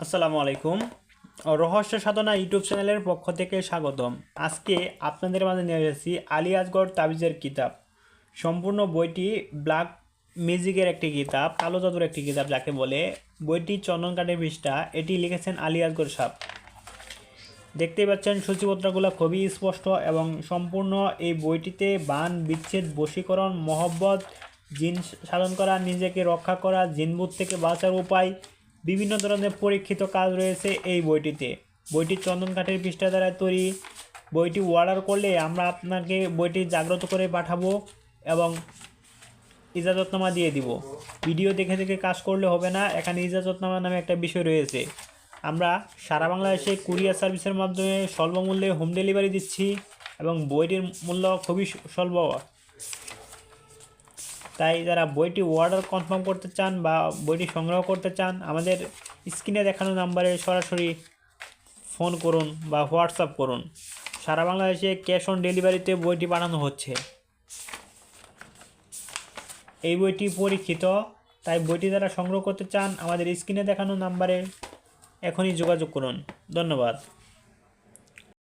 আসসালামু আলাইকুম। রহস্য সাধনা ইউটিউব চ্যানেলের পক্ষ থেকে স্বাগতম। আজকে আপনাদের মাঝে নিয়ে এসেছি আলী আজগর তাবিজের কিতাব। সম্পূর্ণ বইটি ব্ল্যাক মিউজিকের একটি কিতাব, কালো জাদুর একটি কিতাব যাকে বলে বইটি চন্দন কাঠের পৃষ্ঠা। এটি লিখেছেন আলী আজগর সাহ দেখতেই পাচ্ছেন সূচিপত্রগুলো খুবই স্পষ্ট এবং সম্পূর্ণ এই বইটিতে বান, বিচ্ছেদ, বশীকরণ, মহব্বত, জিন সাধন করা, নিজেকে রক্ষা করা জিনবুত থেকে বাঁচার উপায় বিভিন্ন ধরনের পরীক্ষিত কাজ রয়েছে এই বইটিতে। বইটি চন্দন কাঠের পৃষ্ঠা দ্বারা তৈরি। বইটি অর্ডার করলে আমরা আপনাকে বইটি জাগ্রত করে পাঠাবো এবং ইজাজতনামা দিয়ে দিব। ভিডিও দেখে দেখে কাজ করলে হবে না, এখানে ইজাজতনামা নামে একটা বিষয় রয়েছে। আমরা সারা বাংলাদেশে কুরিয়ার সার্ভিসের মাধ্যমে স্বল্প মূল্যে হোম ডেলিভারি দিচ্ছি এবং বইটির মূল্য খুবই স্বল্প। তাই যারা বইটি অর্ডার কনফার্ম করতে চান বা বইটি সংগ্রহ করতে চান, আমাদের স্ক্রিনে দেখানো নাম্বারে সরাসরি ফোন করুন বা হোয়াটসঅ্যাপ করুন। সারা বাংলাদেশে ক্যাশ অন ডেলিভারিতে বইটি পাঠানো হচ্ছে। এই বইটি পরীক্ষিত, তাই বইটি যারা সংগ্রহ করতে চান, আমাদের স্ক্রিনে দেখানো নাম্বারে এখনই যোগাযোগ করুন। ধন্যবাদ।